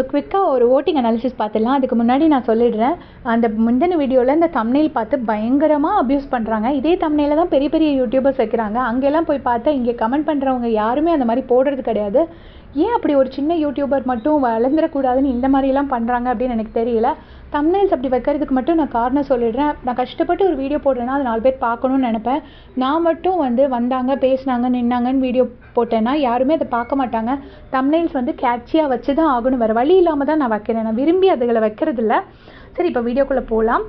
So குவிக்காக ஒரு voting analysis பார்த்துடலாம். அதுக்கு முன்னாடி நான் சொல்லிடுறேன். அந்த முந்தின வீடியோவில் இந்த தம்னெயில் பார்த்து பயங்கரமாக அப்யூஸ் பண்ணுறாங்க இதே தம்னெயில தான் பெரிய பெரிய யூடியூபர்ஸ் வைக்கிறாங்க. அங்கெல்லாம் போய் பார்த்தா இங்கே கமெண்ட் பண்ணுறவங்க யாருமே அந்த மாதிரி போடுறது கிடையாது. ஏன் அப்படி ஒரு சின்ன யூடியூபர் மட்டும் வளர்ந்துடக்கூடாதுன்னு இந்த மாதிரிலாம் பண்ணுறாங்க அப்படின்னு எனக்கு தெரியல. தம்னைல்ஸ் அப்படி வைக்கிறதுக்கு மட்டும் நான் காரணம் சொல்லிடுறேன். நான் கஷ்டப்பட்டு ஒரு வீடியோ போடுறேன்னா அது நாலு பேர் பார்க்கணும்னு நினப்பேன். நான் மட்டும் வந்து வந்தாங்க பேசினாங்க நின்னாங்கன்னு வீடியோ போட்டேன்னா யாருமே அதை பார்க்க மாட்டாங்க. தம்னைல்ஸ் வந்து கேட்சியாக வச்சு தான் ஆகணும். வேறு வழி இல்லாமல் தான் நான் வைக்கிறேன். நான் விரும்பி அதுகளை வைக்கிறதில்ல. சரி இப்போ வீடியோக்குள்ளே போகலாம்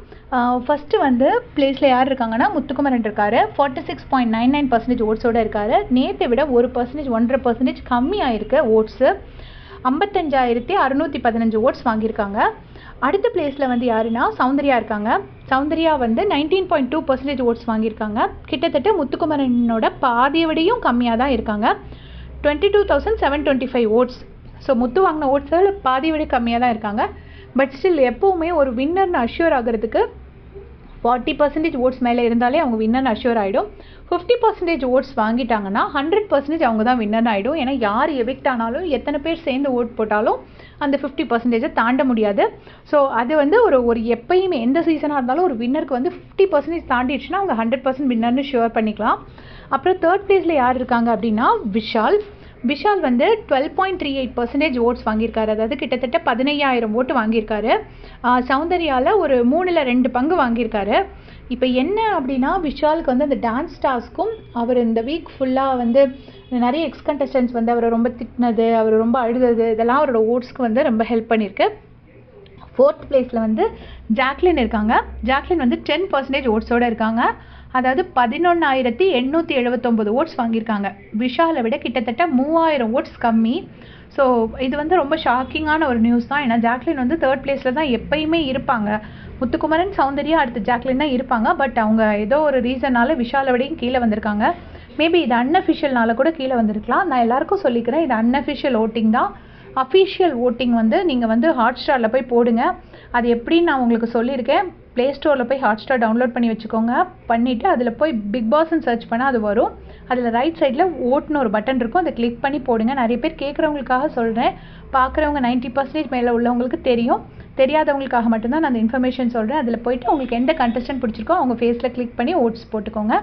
ஃபஸ்ட்டு வந்து பிளேஸில் யார் இருக்காங்கன்னா முத்துக்குமரன் இருக்காரு. Forty six point nine nine percentage ஓட்ஸோட இருக்காரு. நேற்றை விட ஒரு பர்சன்டேஜ் ஒன்றரை பர்சன்டேஜ் கம்மியாக இருக்குது ஓட்ஸு ஐம்பத்தஞ்சாயிரத்தி அறுநூற்றி பதினஞ்சு ஓட்ஸ் வாங்கியிருக்காங்க. அடுத்த பிளேஸில் வந்து யாருன்னா சௌந்தர்யா இருக்காங்க. சௌந்தர்யா வந்து nineteen point two percentage votes வாங்கியிருக்காங்க. கிட்டத்தட்ட முத்துக்குமரனோட பாதியை விடையும் கம்மியாக தான் இருக்காங்க. Twenty two thousand seven twenty five votes. So Muthu வாங்கின ஓட்ஸில் பாதி விட கம்மியாக தான் இருக்காங்க. பட் ஸ்டில் எப்போவுமே ஒரு வின்னர்னு அஷ்யூர் ஆகிறதுக்கு ஃபார்ட்டி பர்சன்டேஜ் ஓட்ஸ் மேலே இருந்தாலே அவங்க வின்னர் அஷ்யூர் ஆகிடும் ஃபிஃப்டி பர்சன்டேஜ் ஓட்ஸ் வாங்கிட்டாங்கன்னா ஹண்ட்ரட் பர்சன்டேஜ் அவங்க தான் வின்னர் ஆகிடும் ஏன்னா யார் எவிக்ட் ஆனாலும் எத்தனை பேர் சேர்ந்து ஓட் போட்டாலும் அந்த ஃபிஃப்டி பர்சன்டேஜை தாண்ட முடியாது. ஸோ அது வந்து ஒரு ஒரு எப்பயுமே எந்த சீசனாக இருந்தாலும் ஒரு வின்னருக்கு வந்து ஃபிஃப்டி பர்சன்டேஜ் தாண்டிடுச்சுன்னா அவங்க ஹண்ட்ரட் பர்சன்ட் வின்னர்னு ஷுவர் பண்ணிக்கலாம். அப்புறம் தேர்ட் பிளேஸில் யார் இருக்காங்க அப்படின்னா விஷால். விஷால் வந்து twelve point three eight percentage votes வாங்கியிருக்காரு. அதாவது கிட்டத்தட்ட பதினையாயிரம் ஓட்டு வாங்கியிருக்காரு. சௌந்தர்யாவில் ஒரு மூணில் ரெண்டு பங்கு வாங்கியிருக்காரு. இப்போ என்ன அப்படின்னா விஷாலுக்கு வந்து அந்த டான்ஸ் ஸ்டார்ஸ்க்கும் அவர் இந்த வீக் ஃபுல்லாக வந்து நிறைய எக்ஸ் கண்டஸ்டன்ஸ் வந்து அவரை ரொம்ப திட்டினது அவர் ரொம்ப அழுதது இதெல்லாம் அவரோட ஓட்ஸ்க்கு வந்து ரொம்ப ஹெல்ப் பண்ணியிருக்கு. ஃபோர்த் பிளேஸில் வந்து ஜாக்லின் இருக்காங்க. ஜாக்லின் வந்து டென் பர்சன்டேஜ் ஓட்ஸோடு இருக்காங்க. அதாவது பதினொன்றாயிரத்தி எண்ணூற்றி எழுபத்தொம்பது ஓட்ஸ் வாங்கியிருக்காங்க. விஷாலை விட கிட்டத்தட்ட மூவாயிரம் ஓட்ஸ் கம்மி. ஸோ இது வந்து ரொம்ப ஷாக்கிங்கான ஒரு நியூஸ் தான். ஏன்னா ஜாக்லின் வந்து தேர்ட் பிளேஸில் தான் எப்பயுமே இருப்பாங்க. முத்துக்குமரன் சௌந்தர்யா அடுத்து ஜாக்லின் தான் இருப்பாங்க. பட் அவங்க ஏதோ ஒரு ரீசனால் விஷாலை விடையும் கீழே வந்திருக்காங்க. மேபி இது அன்அஃபிஷியல்னால கூட கீழே வந்திருக்கலாம். நான் எல்லாருக்கும் சொல்லிக்கிறேன் இது அன்அஃபிஷியல் ஓட்டிங் தான். அஃபிஷியல் ஓட்டிங் வந்து நீங்கள் வந்து ஹாட் ஸ்டாரில் போய் போடுங்க. அது எப்படின்னு நான் உங்களுக்கு சொல்லியிருக்கேன். ப்ளே ஸ்டோரில் போய் ஹாட் ஸ்டார் டவுன்லோட் பண்ணி வச்சுக்கோங்க. பண்ணிவிட்டு அதில் போய் பிக் பாஸ்ன்னு சர்ச் பண்ணால் அது வரும். அதில் ரைட் சைடில் ஓட்டுன்னு ஒரு பட்டன் இருக்கும். அதை கிளிக் பண்ணி போடுங்க. நிறைய பேர் கேட்குறவங்களுக்காக சொல்கிறேன் பார்க்குறவங்க நைன்ட்டி பர்சன்டேஜ் மேலே உள்ளவங்களுக்கு தெரியும். தெரியாதவங்களுக்காக மட்டும்தான் நான் அந்த இன்ஃபர்மேஷன் சொல்கிறேன் அதில் போயிட்டு உங்களுக்கு எந்த கண்டஸ்டன்ட் பிடிச்சிருக்கோ அவங்க ஃபேஸில் கிளிக் பண்ணி ஓட்ஸ் போட்டுக்கோங்க.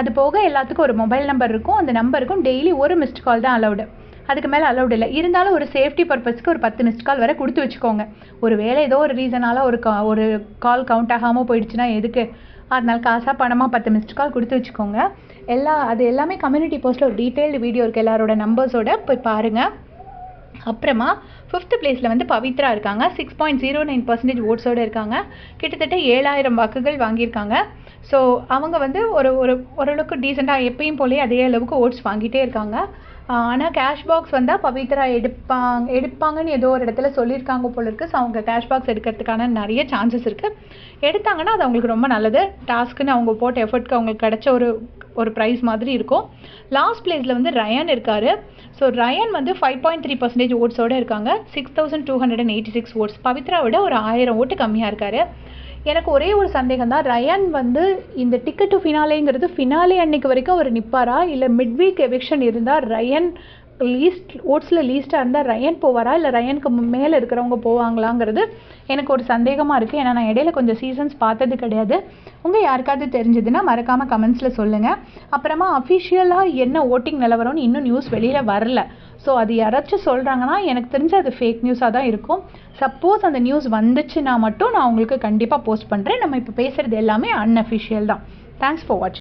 அது போக எல்லாத்துக்கும் ஒரு மொபைல் நம்பர் இருக்கும். அந்த நம்பருக்கும் டெய்லி ஒரு மிஸ்ட் கால் தான் அலௌடு அதுக்கு மேலே அலௌட் இல்லை. இருந்தாலும் ஒரு சேஃப்டி பர்பஸ்க்கு ஒரு பத்து மிஸ்ட் கால் வரை கொடுத்து வச்சுக்கோங்க. ஒரு வேலை ஏதோ ஒரு ரீசனால் ஒரு கா ஒரு கால் கவுண்ட் ஆகாமல் போயிடுச்சுன்னா எதுக்கு? அதனால காசாக பணமாக பத்து மிஸ்ட் கால் கொடுத்து வச்சுக்கோங்க. எல்லா அது எல்லாமே கம்யூனிட்டி போஸ்ட்டில் ஒரு டீட்டெயில்டு வீடியோ இருக்குது எல்லாரோட நம்பர்ஸோட போய் பாருங்கள் அப்புறமா ஃபிஃப்த் பிளேஸில் வந்து பவித்ரா இருக்காங்க. Six point zero nine percentage ஓட்ஸோடு இருக்காங்க. கிட்டத்தட்ட ஏழாயிரம் வாக்குகள் வாங்கியிருக்காங்க. ஸோ அவங்க வந்து ஒரு ஒரு ஓரளவுக்கு டீசெண்டாக எப்பயும் போலே அதே அளவுக்கு ஓட்ஸ் வாங்கிட்டே இருக்காங்க. ஆனால் கேஷ் பாக்ஸ் வந்தால் பவித்ரா எடுப்பாங்க எடுப்பாங்கன்னு ஏதோ ஒரு இடத்துல சொல்லியிருக்காங்க போல இருக்குது ஸோ அவங்க கேஷ் பாக்ஸ் எடுக்கிறதுக்கான நிறைய சான்சஸ் இருக்குது எடுத்தாங்கன்னா அது அவங்களுக்கு ரொம்ப நல்லது. டாஸ்க்குன்னு அவங்க போட்ட எஃபர்ட்க்கு அவங்களுக்கு கிடைச்ச ஒரு ஒரு ப்ரைஸ் மாதிரி இருக்கும். லாஸ்ட் பிளேஸில் வந்து ரயன் இருக்கார். ஸோ ரயன் வந்து ஃபைவ் பாயிண்ட் த்ரீ பர்சன்டேஜ் ஓட்ஸோடு இருக்காங்க. Six thousand two hundred and eighty six votes Pavithra விட ஒரு ஆயிரம் ஓட்டு கம்மியாக இருக்கார். எனக்கு ஒரே ஒரு சந்தேகம் தான் ரயன் வந்து இந்த டிக்கெட் டு ஃபினாலேங்கிறது ஃபினாலே அன்னைக்கு வரைக்கும் அவர் நிற்பாரா இல்லை மிட் வீக் எவிக்ஷன் இருந்தால் ரயன் லீஸ்ட் ஓட்ஸில் லீஸ்ட்டாக இருந்தால் ரயன் போவாரா? இல்லை ரயனுக்கு மேலே இருக்கிறவங்க போவாங்களாங்கிறது எனக்கு ஒரு சந்தேகமாக இருக்குது ஏன்னா நான் இடையில கொஞ்சம் சீசன்ஸ் பார்த்தது கிடையாது. உங்கள் யாருக்காவது தெரிஞ்சதுன்னா மறக்காமல் கமெண்ட்ஸில் சொல்லுங்கள் அப்புறமா அஃபிஷியலாக என்ன ஓட்டிங் நிலவரம்னு இன்னும் நியூஸ் வெளியில் வரல. ஸோ அது யாராச்சும் சொல்கிறாங்கன்னா எனக்கு தெரிஞ்சு அது ஃபேக் நியூஸாக தான் இருக்கும். சப்போஸ் அந்த நியூஸ் வந்துச்சுன்னா மட்டும் நான் உங்களுக்கு கண்டிப்பாக போஸ்ட் பண்ணுறேன் நம்ம இப்போ பேசுகிறது எல்லாமே அன்அஃபிஷியல் தான். தேங்க்ஸ் ஃபார் வாட்சிங்